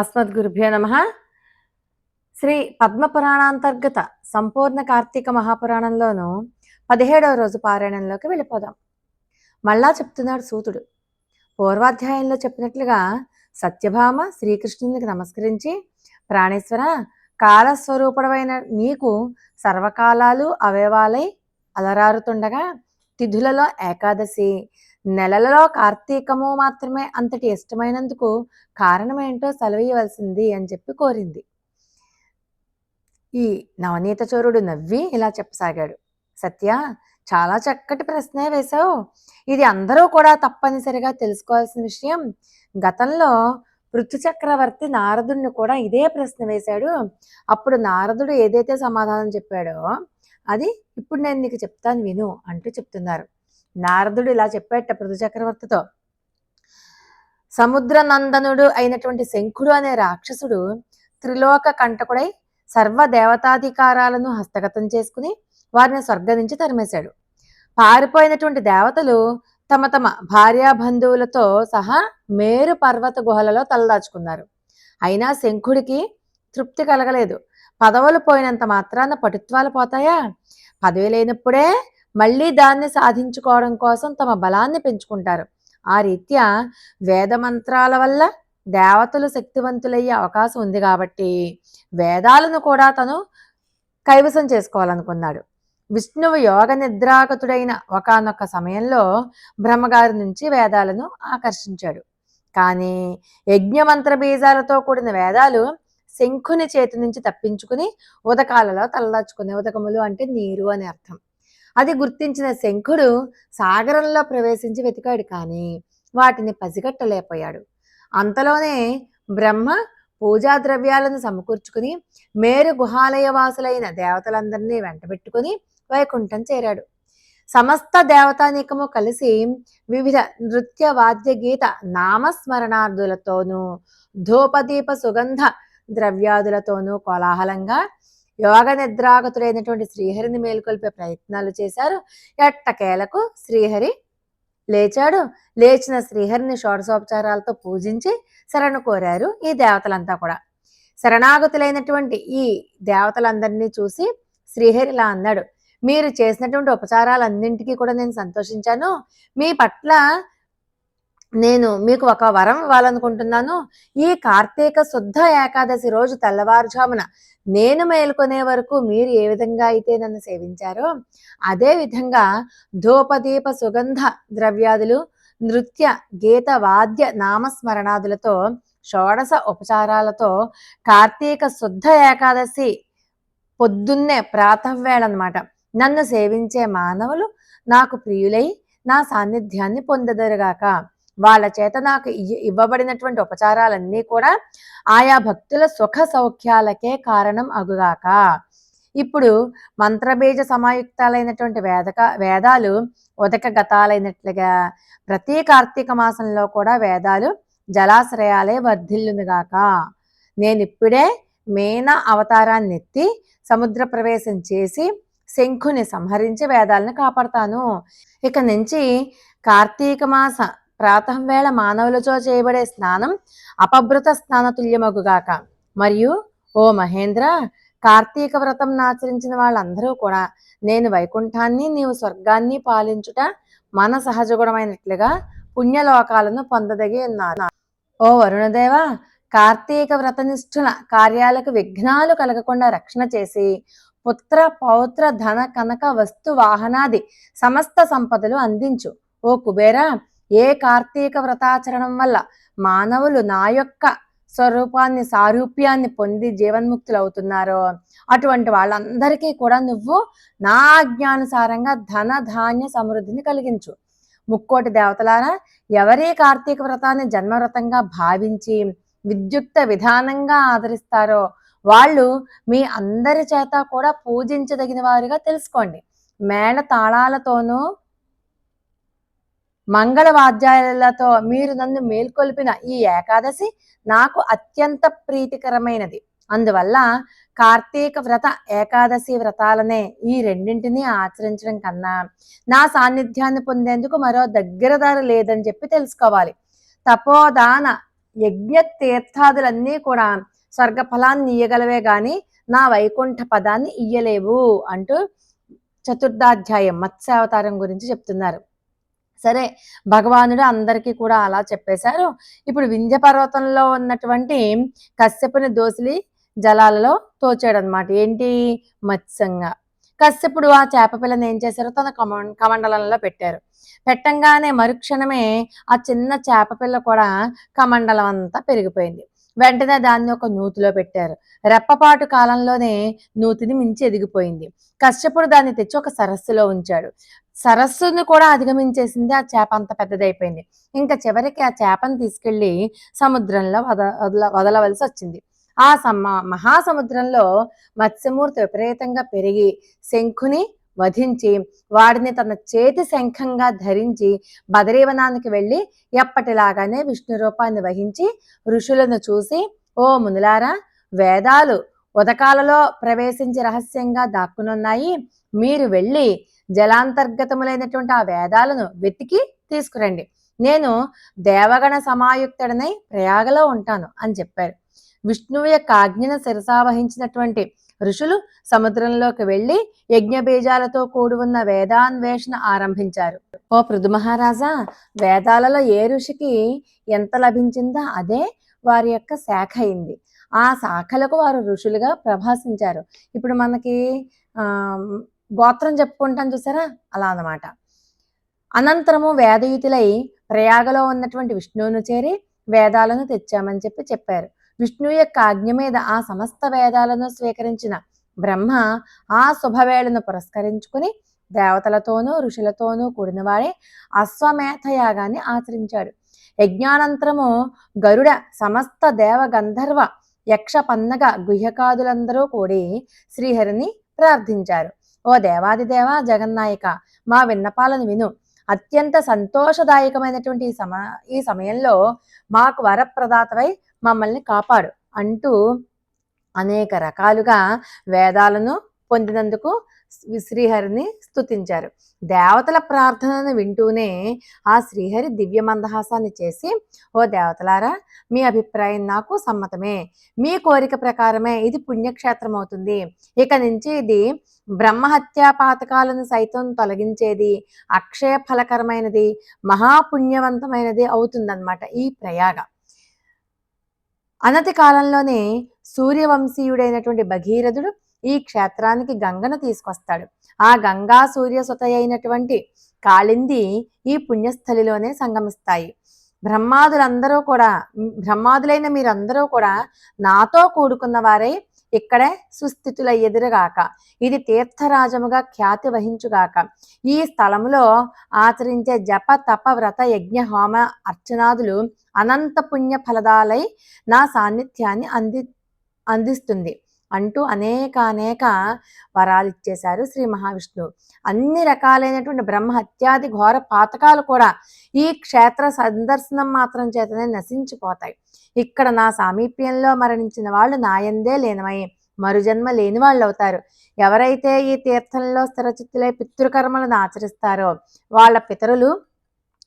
అస్మద్గురుభ్యో నమ. శ్రీ పద్మపురాణాంతర్గత సంపూర్ణ కార్తీక మహాపురాణంలోను పదిహేడవ రోజు పారాయణంలోకి వెళ్ళిపోదాం. మళ్ళా చెప్తున్నాడు సూతుడు. పూర్వాధ్యాయంలో చెప్పినట్లుగా సత్యభామ శ్రీకృష్ణునికి నమస్కరించి ప్రాణేశ్వర కాలస్వరూపుడమైన నీకు సర్వకాలాలు అవయవాలై అలరారుతుండగా తిథులలో ఏకాదశి నెలలలో కార్తీకము మాత్రమే అంతటి ఇష్టమైనందుకు కారణమేంటో సెలవీయవలసింది అని చెప్పి కోరింది. ఈ నవనీత చోరుడు నవ్వి ఇలా చెప్పసాగాడు. సత్య చాలా చక్కటి ప్రశ్నే వేశావు. ఇది అందరూ కూడా తప్పనిసరిగా తెలుసుకోవాల్సిన విషయం. గతంలో పృథు చక్రవర్తి నారదుడిని కూడా ఇదే ప్రశ్న వేశాడు. అప్పుడు నారదుడు ఏదైతే సమాధానం చెప్పాడో అది ఇప్పుడు నేను నీకు చెప్తాను విను అంటూ చెప్తున్నారు. నారదుడు ఇలా చెప్పేట పృథు చక్రవర్తితో సముద్ర నందనుడు అయినటువంటి శంఖుడు అనే రాక్షసుడు త్రిలోక కంటకుడై సర్వ దేవతాధికారాలను హస్తగతం చేసుకుని వారిని స్వర్గం నుంచి తరిమేశాడు. పారిపోయినటువంటి దేవతలు తమ తమ భార్యాబంధువులతో సహా మేరు పర్వత గుహలలో తలదాచుకున్నారు. అయినా శంఖుడికి తృప్తి కలగలేదు. పదవులు పోయినంత మాత్రాన పటుత్వాలు పోతాయా? పదవి లేనప్పుడే మళ్ళీ దాన్ని సాధించుకోవడం కోసం తమ బలాన్ని పెంచుకుంటారు. ఆ రీత్యా వేద మంత్రాల వల్ల దేవతలు శక్తివంతులయ్యే అవకాశం ఉంది కాబట్టి వేదాలను కూడా తను కైవసం చేసుకోవాలనుకున్నాడు. విష్ణువు యోగ నిద్రాగతుడైన ఒకనొక సమయంలో బ్రహ్మగారి నుంచి వేదాలను ఆకర్షించాడు. కానీ యజ్ఞమంత్ర బీజాలతో కూడిన వేదాలు శంఖుని చేతి నుంచి తప్పించుకుని ఉదకాలలో తలదాచుకునే ఉదకములు అంటే నీరు అని అర్థం. అది గుర్తించిన శంఖుడు సాగరంలో ప్రవేశించి వెతికాడు కానీ వాటిని పసిగట్టలేకపోయాడు. అంతలోనే బ్రహ్మ పూజా ద్రవ్యాలను సమకూర్చుకుని మేరు గుహాలయ వాసులైన దేవతలందరినీ వెంటబెట్టుకుని వైకుంఠం చేరాడు. సమస్త దేవతానీకము కలిసి వివిధ నృత్య వాద్య గీత నామస్మరణార్థులతోనూ ధూపదీప సుగంధ ద్రవ్యాదులతోనూ కోలాహలంగా యోగ నిద్రాగతుడైనటువంటి శ్రీహరిని మేల్కొల్పే ప్రయత్నాలు చేశారు. ఎట్టకేలకు శ్రీహరి లేచాడు. లేచిన శ్రీహరిని షోడశోపచారాలతో పూజించి శరణు కోరారు ఈ దేవతలంతా కూడా. శరణాగతులైనటువంటి ఈ దేవతలందరినీ చూసి శ్రీహరి ఇలా అన్నాడు మీరు చేసినటువంటి ఉపచారాలన్నింటికీ కూడా నేను సంతోషించాను. మీ పట్ల నేను మీకు ఒక వరం ఇవ్వాలనుకుంటున్నాను. ఈ కార్తీక శుద్ధ ఏకాదశి రోజు తెల్లవారుజామున నేను మేల్కొనే వరకు మీరు ఏ విధంగా అయితే నన్ను సేవించారో అదే విధంగా ధూపదీప సుగంధ ద్రవ్యాదులు నృత్య గీత వాద్య నామస్మరణాదులతో షోడశ ఉపచారాలతో కార్తీక శుద్ధ ఏకాదశి పొద్దున్నే ప్రాతవేళ అనమాట నన్ను సేవించే మానవులు నాకు ప్రియులై నా సాన్నిధ్యాన్ని పొందదరుగాక. వాళ్ళ చేత నాకు ఇవ్వబడినటువంటి ఉపచారాలన్నీ కూడా ఆయా భక్తుల సుఖ సౌఖ్యాలకే కారణం అగుగాక. ఇప్పుడు మంత్రబీజ సమాయుక్తాలైనటువంటి వేదక వేదాలు ఉదక గతాలైనట్లుగా ప్రతి కార్తీక మాసంలో కూడా వేదాలు జలాశ్రయాలే వర్ధిల్లునుగాక. నేను ఇప్పుడే మేన అవతారాన్ని ఎత్తి సముద్ర ప్రవేశం చేసి శంఖుని సంహరించి వేదాలను కాపాడతాను. ఇక నుంచి కార్తీక మాస ప్రాతవేళ మానవులతో చేయబడే స్నానం అపభృత స్నానతుల్యమగుగాక. మరియు ఓ మహేంద్ర కార్తీక వ్రతం ఆచరించిన వాళ్ళందరూ కూడా నేను వైకుంఠాన్ని నీవు స్వర్గాన్ని పాలించుట మన సహజగుణమైనట్లుగా పుణ్యలోకాలను పొందదగి ఉన్నారు ఓ వరుణదేవ కార్తీక వ్రతనిష్ఠుల కార్యాలకు విఘ్నాలు కలగకుండా రక్షణ చేసి పుత్ర పౌత్ర ధన కనక వస్తు వాహనాది సమస్త సంపదలు అందించు. ఓ కుబేరా ఏ కార్తీక వ్రతాచరణం వల్ల మానవులు నా యొక్క స్వరూపాన్ని సారూప్యాన్ని పొంది జీవన్ముక్తులు అవుతున్నారో అటువంటి వాళ్ళందరికీ కూడా నువ్వు నా ఆజ్ఞానుసారంగా ధన ధాన్య సమృద్ధిని కలిగించు. ముక్కోటి దేవతలారా ఎవరి కార్తీక వ్రతాన్ని జన్మవ్రతంగా భావించి విద్యుక్త విధానంగా ఆదరిస్తారో వాళ్ళు మీ అందరి చేత కూడా పూజించదగిన వారిగా తెలుసుకోండి. మేళ తాళాలతోనూ మంగళవాద్యాలతో మీరు నన్ను మేల్కొల్పిన ఈ ఏకాదశి నాకు అత్యంత ప్రీతికరమైనది. అందువల్ల కార్తీక వ్రత ఏకాదశి వ్రతాలనే ఈ రెండింటినీ ఆచరించడం కన్నా నా సాన్నిధ్యాన్ని పొందేందుకు మరో దగ్గర దారి లేదని చెప్పి తెలుసుకోవాలి. తపోదాన యజ్ఞ తీర్థాదులన్నీ కూడా స్వర్గ ఫలాన్ని ఇయ్యగలవే గాని నా వైకుంఠ పదాన్ని ఇయ్యలేవు అంటూ చతుర్థాధ్యాయం మత్స్యావతారం గురించి చెప్తున్నారు. సరే భగవానుడు అందరికీ కూడా అలా చెప్పేశారు. ఇప్పుడు వింధ్య పర్వతంలో ఉన్నటువంటి కశ్యపుని దోసిలి జలాలలో తోచాడు అనమాట ఏంటి? మత్స్యంగా. కశ్యపుడు ఆ చేప పిల్లని ఏం చేశారు? తన కమ కమండలంలో పెట్టారు. పెట్టంగానే మరుక్షణమే ఆ చిన్న చేప పిల్ల కూడా కమండలం అంతా పెరిగిపోయింది. వెంటనే దాన్ని ఒక నూతిలో పెట్టారు. రెప్పపాటు కాలంలోనే నూతిని మించి ఎదిగిపోయింది. కశ్యపుడు దాన్ని తెచ్చి ఒక సరస్సులో ఉంచాడు. సరస్సును కూడా అధిగమించేసింది ఆ చేప అంత పెద్దదైపోయింది. ఇంకా చివరికి ఆ చేపను తీసుకెళ్ళి సముద్రంలో వద వదల వదలవలసి వచ్చింది. ఆ సమ మహాసముద్రంలో మత్స్యమూర్తి విపరీతంగా పెరిగి శంఖుని వధించి వాడిని తన చేతి శంఖంగా ధరించి బదరీవనానికి వెళ్ళి ఎప్పటిలాగానే విష్ణు రూపాన్ని వహించి ఋషులను చూసి ఓ మునులారా వేదాలు ఉదకాలలో ప్రవేశించి రహస్యంగా దాక్కునున్నాయి. మీరు వెళ్ళి జలాంతర్గతములైనటువంటి ఆ వేదాలను వెతికి తీసుకురండి. నేను దేవగణ సమాయుక్తుడనై ప్రయాగలో ఉంటాను అని చెప్పారు. విష్ణువు యొక్క ఆజ్ఞను శిరసావహించినటువంటి ఋషులు సముద్రంలోకి వెళ్ళి యజ్ఞ బీజాలతో కూడి ఉన్న వేదాన్వేషణ ఆరంభించారు. ఓ పృథు మహారాజా వేదాలలో ఏ ఋషికి ఎంత లభించిందో అదే వారి యొక్క శాఖ అయింది. ఆ శాఖలకు వారు ఋషులుగా ప్రభాసించారు. ఇప్పుడు మనకి గోత్రం చెప్పుకుంటాం చూసారా? అలా అన్నమాట. అనంతరము వేదయుతులై ప్రయాగలో ఉన్నటువంటి విష్ణువును చేరి వేదాలను తెచ్చామని చెప్పి చెప్పారు. విష్ణు యొక్క ఆజ్ఞ మీద ఆ సమస్త వేదాలను స్వీకరించిన బ్రహ్మ ఆ శుభవేళను పురస్కరించుకుని దేవతలతోనూ ఋషులతోనూ కూడినవాడే అశ్వమేధ యాగాన్ని ఆచరించాడు. యజ్ఞానంతరము గరుడ సమస్త దేవ గంధర్వ యక్ష పన్నగ గుహ్యకాదులందరూ కూడి శ్రీహరిని ప్రార్థించారు. ఓ దేవాదిదేవ జగన్నాయక మా విన్నపాలను విను. అత్యంత సంతోషదాయకమైనటువంటి ఈ సమ ఈ సమయంలో మాకు వరప్రదాతవై మమ్మల్ని కాపాడు అంటూ అనేక రకాలుగా వేదాలను పొందినందుకు శ్రీహరిని స్తుతించారు. దేవతల ప్రార్థనను వింటూనే ఆ శ్రీహరి దివ్య మందహాసాన్ని చేసి ఓ దేవతలారా మీ అభిప్రాయం నాకు సమ్మతమే. మీ కోరిక ప్రకారమే ఇది పుణ్యక్షేత్రం అవుతుంది ఇక నుంచి ఇది బ్రహ్మహత్యా పాతకాలను సైతం తొలగించేది అక్షయ ఫలకరమైనది మహాపుణ్యవంతమైనది అవుతుందన్నమాట ఈ ప్రయాగ. అనతి కాలంలోనే సూర్యవంశీయుడైనటువంటి భగీరథుడు ఈ క్షేత్రానికి గంగను తీసుకొస్తాడు. ఆ గంగా సూర్యసుత అయినటువంటి కాళింది ఈ పుణ్యస్థలిలోనే సంగమిస్తాయి. బ్రహ్మాదులందరూ కూడా బ్రహ్మాదులైన మీరందరూ కూడా నాతో కూడుకున్న వారై ఇక్కడే సుస్థితుల ఎదురుగాక. ఇది తీర్థరాజముగా ఖ్యాతి వహించుగాక. ఈ స్థలములో ఆచరించే జప తప వ్రత యజ్ఞ హోమ అర్చనాదులు అనంత పుణ్య ఫలదాలై నా సాన్నిధ్యాన్ని అంది అందిస్తుంది. అంటూ అనేక అనేక వరాలు ఇచ్చేశారు శ్రీ మహావిష్ణువు. అన్ని రకాలైనటువంటి బ్రహ్మ హత్యాది ఘోర పాతకాలు కూడా ఈ క్షేత్ర సందర్శనం మాత్రం చేతనే నశించిపోతాయి. ఇక్కడ నా సామీప్యంలో మరణించిన వాళ్ళు నాయందే లేనమై మరుజన్మ లేని వాళ్ళు అవుతారు. ఎవరైతే ఈ తీర్థంలో స్థిరచిత్తులై పితృకర్మలను ఆచరిస్తారో వాళ్ళ పితరులు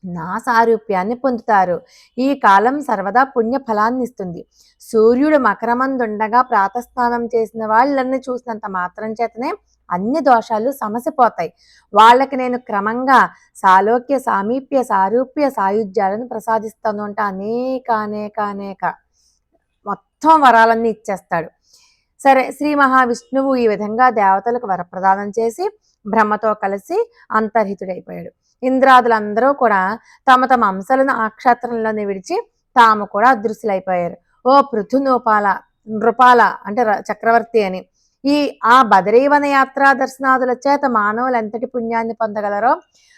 నా సారూప్యాన్ని పొందుతారు. ఈ కాలం సర్వదా పుణ్య ఫలాన్ని ఇస్తుంది సూర్యుడు మకరమందుండగా ప్రాతస్నానం చేసిన వాళ్ళని చూసినంత మాత్రం చేతనే అన్ని దోషాలు సమసిపోతాయి. వాళ్ళకి నేను క్రమంగా సాలోక్య సామీప్య సారూప్య సాయుధ్యాలను ప్రసాదిస్తాను అంటే అనేక అనేక అనేక. మొత్తం వరాలన్నీ ఇచ్చేస్తాడు. సరే శ్రీ మహావిష్ణువు ఈ విధంగా దేవతలకు వరప్రదానం చేసి బ్రహ్మతో కలిసి అంతర్హితుడైపోయాడు. ఇంద్రాదులందరూ కూడా తమ తమ అంశాలను ఆ క్షేత్రంలోనే విడిచి తాము కూడా అదృశ్యులైపోయారు. ఓ పృథు పృథునోపాల నృపాల అంటే చక్రవర్తి అని ఈ ఆ బదరీవన యాత్రా దర్శనాదుల చేత మానవులు ఎంతటి పుణ్యాన్ని పొందగలరో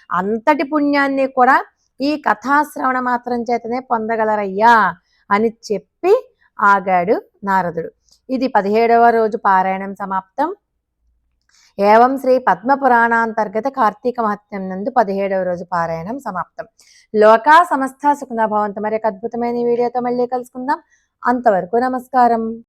అంతటి పుణ్యాన్ని కూడా ఈ కథాశ్రవణ మాత్రం చేతనే పొందగలరయ్యా అని చెప్పి ఆగాడు నారదుడు. ఇది పదిహేడవ రోజు పారాయణం సమాప్తం. ఏవం శ్రీ పద్మపురాణాంతర్గత కార్తీక మహత్యం నందు పదిహేడవ రోజు పారాయణం సమాప్తం. లోకా సమస్త సుఖన భవంతు. మరి అద్భుతమైన వీడియోతో మళ్ళీ కలుసుకుందాం. అంతవరకు నమస్కారం.